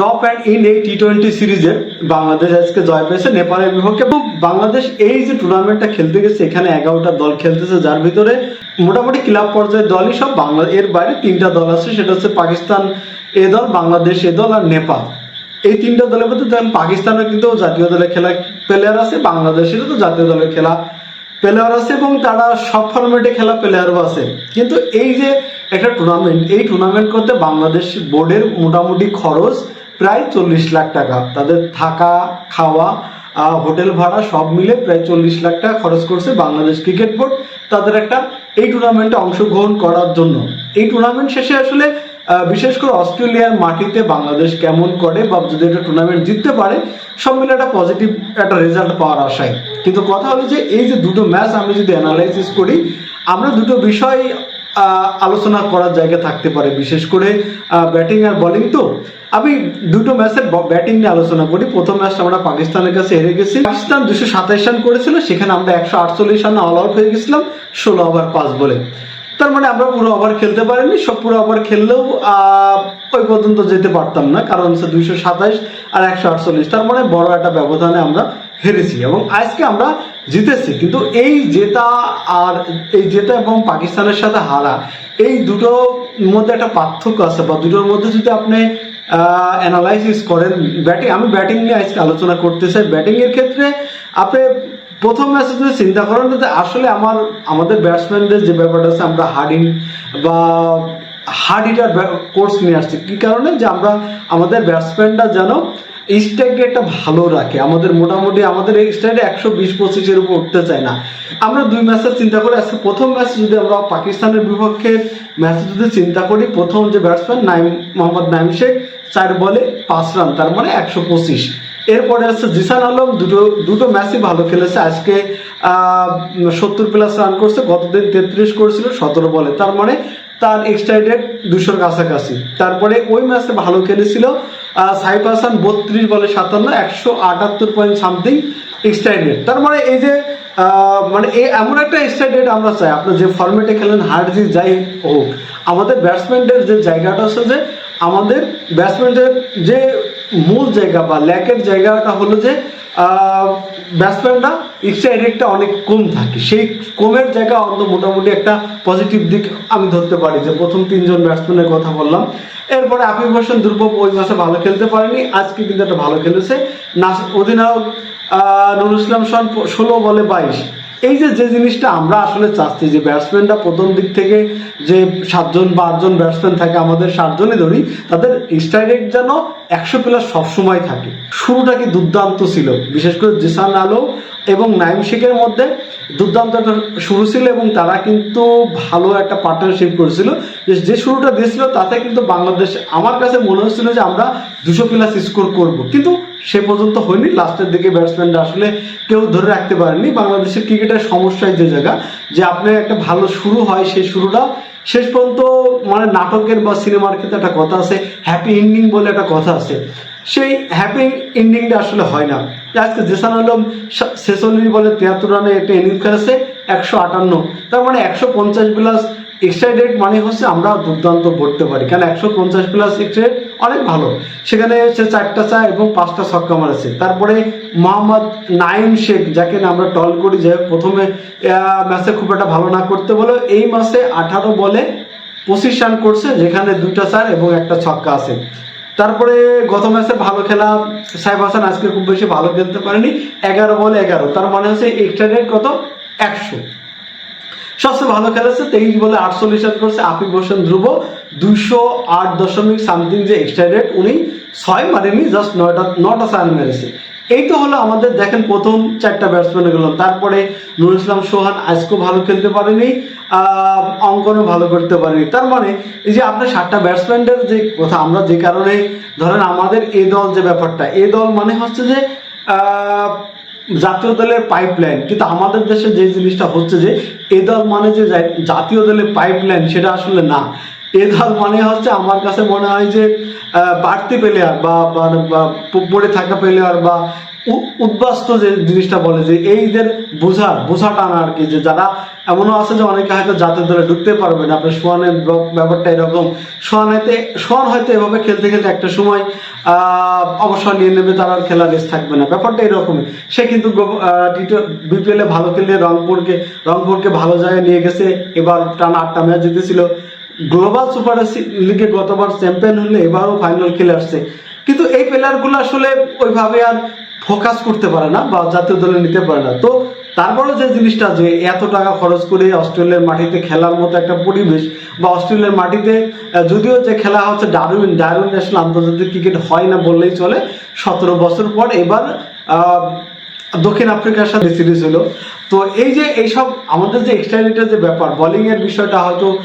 Top and in এই T twenty সিরিজে বাংলাদেশ আজকে জয় পেয়েছে নেপালের বিপক্ষে। এবং বাংলাদেশ এই যে টুর্নামেন্টটা খেলতে গেছে, এখানে এগারোটা দল খেলতেছে, যার ভিতরে মোটামুটি ক্লাব পর্যায়ের দলই সব বাংলা, এর বাইরে তিনটা দল আছে, সেটা হচ্ছে পাকিস্তান এ দল, বাংলাদেশ এ দল আর নেপাল। এই তিনটা দলের মধ্যে দেখেন পাকিস্তানের কিন্তু জাতীয় দলে খেলা প্লেয়ার আছে, বাংলাদেশেরও তো জাতীয় দলে খেলা প্লেয়ার আছে, এবং তারা সব ফরম্যাটে খেলা প্লেয়ারও আছে। কিন্তু এই যে একটা টুর্নামেন্ট এই টুর্নামেন্ট করতে বাংলাদেশ বোর্ডের মোটামুটি খরচ প্রায় চল্লিশ লাখ টাকা। তাদের থাকা, খাওয়া হোটেল ভাড়া সব মিলে প্রায় চল্লিশ লাখ টাকা খরচ করছে বাংলাদেশ ক্রিকেট বোর্ড তাদের একটা এই টুর্নামেন্টে অংশগ্রহণ করার জন্য। এই টুর্নামেন্ট শেষে আসলে বিশেষ করে অস্ট্রেলিয়ার মাটিতে বাংলাদেশ কেমন করে বা যদি একটা টুর্নামেন্ট জিততে পারে, সব মিলে একটা পজিটিভ একটা রেজাল্ট পাওয়ার আশায়। কিন্তু কথা হলো যে এই যে দুটো ম্যাচ আমি যদি অ্যানালাইসিস করি, আমরা দুটো বিষয় আলোচনা করার জায়গা থাকতে পারে। বিশেষ করে ব্যাটিং আর বোলিং তো। আমি দুটো ম্যাচের ব্যাটিং নিয়ে আলোচনা করি। প্রথম ম্যাচটা আমরা পাকিস্তানের কাছে হেরে গেছি। পাকিস্তান দুশো সাতাইশ রান করেছিল। সেখানে আমরা একশো আটচল্লিশ রানে অল আউট হয়ে গেছিলাম, ষোলো ওভার পাঁচ বলে। তার মানে আমরা পুরো ওভার খেলতে পারিনি। সব পুরো ওভার খেললেও ওই পর্যন্ত যেতে পারতাম না। কারণ হচ্ছে দুইশো সাতাইশ আর একশো আটচল্লিশ। তার মানে বড় একটা ব্যবধানে আমরা হেরেছি। এবং আজকে আমরা জিতেছি। কিন্তু এই জেতা আর এই জেতা এবং পাকিস্তানের সাথে হারা, এই দুটোর মধ্যে একটা পার্থক্য আছে বা দুটোর মধ্যে যদি আপনি অ্যানালাইসিস করেন ব্যাটিং আমি ব্যাটিং নিয়ে আজকে আলোচনা করতে চাই ব্যাটিং এর ক্ষেত্রে আপনি প্রথম ম্যাচে যদি চিন্তা করেন যে আসলে আমার, আমাদের ব্যাটসম্যানদের যে ব্যাপারটা আছে, আমরা হার্ডিং বা হার্ড হিটার কোর্স নিয়ে আসছি। কি কারণে? যে আমরা, আমাদের ব্যাটসম্যানরা যেন রেটটা ভালো রাখে। আমাদের মোটামুটি আমাদের এই স্ট্রাইক একশো বিশ পঁচিশের উপর উঠতে চায় না। আমরা দুই ম্যাচের চিন্তা করি। আজকে প্রথম ম্যাচ যদি আমরা পাকিস্তানের বিপক্ষে ম্যাচে যদি চিন্তা করি, প্রথম যে ব্যাটসম্যান নাইম, মোহাম্মদ নাইম শেখ, চার বলে পাঁচ রান তার মানে একশো পঁচিশ। এরপরে আছে জিসান আলম, দুটো দুটো ম্যাচই ভালো খেলেছে। আজকে সত্তর প্লাস রান করছে, গতদিন তেত্রিশ করেছিল, সতেরো বলে। তার মানে তার এক্সট্রা রেট দুশোর কাছাকাছি। তারপরে ওই ম্যাচে ভালো খেলেছিল সাইফ হাসান বত্রিশ বলে সাতান্ন, একশো আটাত্তর পয়েন্ট সামথিং এক্সট্রা রেট তার মানে এই যে মানে এই এমন একটা এক্সট্রা রেট আমরা চাই। আপনার যে ফর্মেটে খেলেন হার্ড জিত যাই হোক, আমাদের ব্যাটসম্যানদের যে জায়গাটা আছে যে, আমাদের ব্যাটসম্যানদের যে মূল জায়গা বা ল্যাকের জায়গাটা হলো যে ব্যাটসম্যানরা এক্সট্রা এডিকটা অনেক কম থাকে। সেই কমের জায়গা অন্ত মোটামুটি একটা পজিটিভ দিক আমি ধরতে পারি যে, প্রথম তিনজন ব্যাটসম্যানের কথা বললাম। এরপরে আফিফ হোসেন দুর্বল ওই মাসে ভালো খেলতে পারেনি, আজকে কিন্তু একটা ভালো খেলেছে। না অধিনায়ক নুরুল ইসলাম সন ষোলো বলে বাইশ। এই যে যে জিনিসটা আমরা আসলে চাচ্ছি, যে ব্যাটসম্যানরা প্রথম দিক থেকে যে সাতজন বা আটজন ব্যাটসম্যান থাকে, আমাদের সাতজনই ধরি তাদের স্ট্রাইক যেন একশো প্লাস সবসময় থাকে। শুরুটা কি দুর্দান্ত ছিল। বিশেষ করে জিসান আলো এবং নাইম শেখের মধ্যে দুর্দান্ত একটা শুরু ছিল এবং তারা কিন্তু ভালো একটা পার্টনারশিপ করেছিল। যে শুরুটা দিয়েছিল, তাতে কিন্তু বাংলাদেশ, আমার কাছে মনে হচ্ছিল যে আমরা দুশো প্লাস স্কোর করব। কিন্তু সে পর্যন্ত হয়নি লাস্টের দিকে ব্যাটসম্যানরা আসলে কেউ ধরে রাখতে পারেনি। বাংলাদেশের ক্রিকেটের সমস্যায় যে জায়গা, যে আপনি একটা ভালো শুরু হয় সেই শুরুটা, শেষ পর্যন্ত মানে নাটকের বা সিনেমার ক্ষেত্রে একটা কথা আছে হ্যাপি এন্ডিং বলে একটা কথা আছে। সেই হ্যাপি এন্ডিংটা আসলে হয় না। আজকে জেসান আলম ছেচল্লিশ বলে তিয়াত্তর রানে একটা ইনিংস খেলেছে, একশো আটান্ন। তার মানে একশো পঞ্চাশ প্লাস রেট মানে হচ্ছে আমরা দুর্দান্ত পড়তে পারি। কারণ একশো পঞ্চাশ প্লাস রেট অনেক ভালো। সেখানে সে চারটা চা এবং পাঁচটা ছক্কা মারেছে তারপরে মোহাম্মদ নাইম শেখ, যাকে আমরা টল করি যে প্রথমে ম্যাচে খুব একটা ভালো না করতে বলে, এই মাসে আঠারো বলে পঁচিশ রান করছে, যেখানে দুইটা চার এবং একটা ছক্কা আছে। তারপরে গত ম্যাচে ভালো খেলা, সাইফ হাসান আজকে খুব বেশি ভালো খেলতে পারেনি, এগারো বলে এগারো। তার মানে হচ্ছে এক্সট্রা রেট কত? একশো। সবচেয়ে ভালো খেলেছে তেইশ বলে আটচল্লিশ রান করছে আফিফ হোসেন ধ্রুব। দুইশো আট দশমিক সামথিং যে এক্সট্রা রেট উনি ছয় মারেনি জাস্ট নয়টা নটা রান মেরেছে। এই তো হলো আমাদের, দেখেন প্রথম চারটা ব্যাটসম্যান গেল। তারপরে নুর ইসলাম সোহান আজকেও ভালো খেলতে পারেনি অঙ্কনও ভালো করতে পারেনি। তার মানে এই যে আপনার সাতটা ব্যাটসম্যানদের যে কথা, আমরা যে কারণে ধরেন আমাদের এ দল যে ব্যাপারটা, এ দল মানে হচ্ছে যে জাতীয় দলের পাইপ লাইন কিন্তু আমাদের দেশে যে জিনিসটা হচ্ছে যে, এ দল মানে যে জাতীয় দলের পাইপ লাইন সেটা আসলে না। দল মানে হচ্ছে আমার কাছে মনে হয় যে বাড়তি প্লেয়ার বা পড়ে থাকা প্লেয়ার বা উদ্বাস্ত যে জিনিসটা বলে যে এইদের বোঝা বোঝা টানা আর কি, যে যারা এমনও আছে যে অনেকে হয়তো জাতীয় দলে ঢুকতে পারবে না। আপনার সোয়ানের ব্যাপারটা এরকম। সোয়ান হয়তো সোয়ান হয়তো এভাবে খেলতে খেলতে একটা সময় অবসর নিয়ে নেবে, তার আর খেলার রেস থাকবে না। ব্যাপারটা এরকমই। সে কিন্তু বিপিএল ভালো খেলে রংপুরকে রংপুরকে ভালো জায়গায় নিয়ে গেছে। এবার টানা আটটা ম্যাচ জিতেছিল। গ্লোবাল সুপার লিগে গতবার চ্যাম্পিয়ন হলে এবারও ফাইনাল খেলে আসছে। কিন্তু এই প্লেয়ারগুলো আসলে ওইভাবে আর ফোকাস করতে পারে না বা জাতীয় দলে নিতে পারে না। তো তারপরে যে জিনিসটা যে এত টাকা খরচ করে অস্ট্রেলিয়ার মাটিতে খেলার মতো একটা পরিবেশ বা অস্ট্রেলিয়ার মাটিতে যদিও যে খেলা হচ্ছে ডারউইন ডারউইন ন্যাশনাল আন্তর্জাতিক ক্রিকেট হয় না বললেই চলে, সতেরো বছর পর এবার দক্ষিণ আফ্রিকার সাথে সিরিজ হলো। তো এই যে এইসব আমাদের যে এক্সট্রা যে ব্যাপার বোলিং এর বিষয়টা হয়তো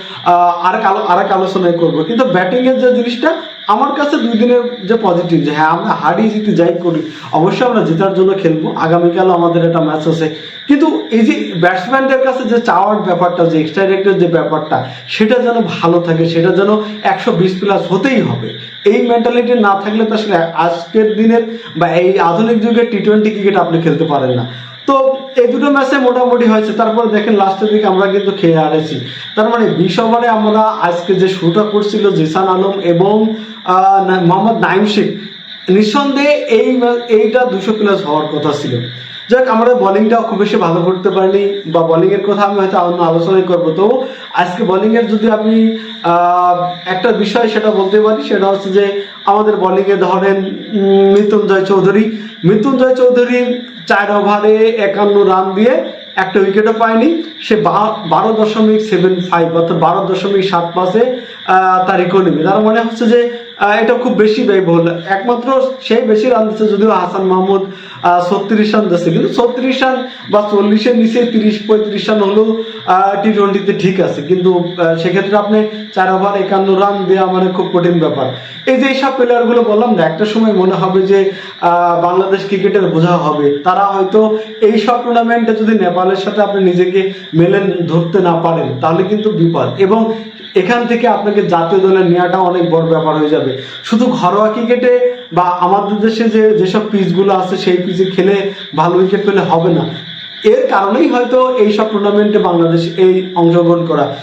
আর আলো এক আলোচনায় করব। কিন্তু ব্যাটিং এর যে জিনিসটা, আমার কাছে দুই দিনের যে পজিটিভ যে হ্যাঁ আমরা হারিয়ে জিতে, যাই করি, অবশ্যই আমরা জেতার জন্য খেলব। আগামীকালও আমাদের একটা ম্যাচ আছে। কিন্তু যে ব্যাটসম্যানদের কাছে যে চাওয়ার ব্যাপারটা, যে এক্সট্রা রেটের যে ব্যাপারটা, সেটা যেন ভালো থাকে, সেটা যেন একশো বিশ প্লাস হতেই হবে। এই মেন্টালিটি না থাকলে তো আসলে আজকের দিনের বা এই আধুনিক যুগের টি টোয়েন্টি ক্রিকেট আপনি খেলতে পারেন না। তো এই দুটো ম্যাচে মোটামুটি হয়েছে। তারপরে দেখেন লাস্টের দিকে আমরা কিন্তু খেয়ে হারেছি। তার মানে বিশ ওভারে আমরা আজকে যে শুরুটা করছিল জিসান আলম এবং মোহাম্মদ নাইম শেখ, নিঃসন্দেহে এই এইটা দুশো প্লাস হওয়ার কথা ছিল। যাক, আমরা বোলিংটাও খুব বেশি ভালো করতে পারিনি বা বোলিং এর কথা আমি হয়তো অন্য আলোচনাই করব। তো আজকে বোলিং এর যদি আমি একটা বিষয় সেটা বলতে পারি, সেটা হচ্ছে যে আমাদের বোলিং এ ধরেন মৃত্যুঞ্জয় চৌধুরী। মৃত্যুঞ্জয় চৌধুরী চার ওভারে একান্ন রান দিয়ে একটা উইকেটও পায়নি। সে বারো দশমিক সেভেন ফাইভ অর্থাৎ বারো দশমিক সাত পাঁচে তার ইকোনমি তার মানে হচ্ছে যে এটা খুব বেশি ব্যয়বহুল। একমাত্র সেই বেশি রান দিচ্ছে যদিও হাসান মাহমুদ ছত্রিশ রান দিচ্ছে কিন্তু ছত্রিশ রান বা চল্লিশের নিচে তিরিশ, পঁয়ত্রিশ রান হলেও টি টোয়েন্টিতে ঠিক আছে। কিন্তু সেক্ষেত্রে আপনি চার ওভার একান্ন রান দেওয়া মানে খুব কঠিন ব্যাপার। এই যে এইসব প্লেয়ারগুলো বললাম না, একটা সময় মনে হবে যে বাংলাদেশ ক্রিকেটের বোঝা হবে। তারা হয়তো এই সব টুর্নামেন্টে যদি নেপালের সাথে আপনি নিজেকে মেলে ধরতে না পারেন, তাহলে কিন্তু বিপদ। এবং এখান থেকে আপনাকে জাতীয় দলে নেওয়াটা অনেক বড় ব্যাপার হয়ে যাবে। শুধু ঘরোয়া ক্রিকেটে বা আমাদের দেশে যে, যেসব পিচগুলো আছে, সেই পিচে খেলে ভালো উইকেট পেলে হবে না। এর কারণেই হয়তো এইসব টুর্নামেন্টে বাংলাদেশ এই অংশগ্রহণ করা।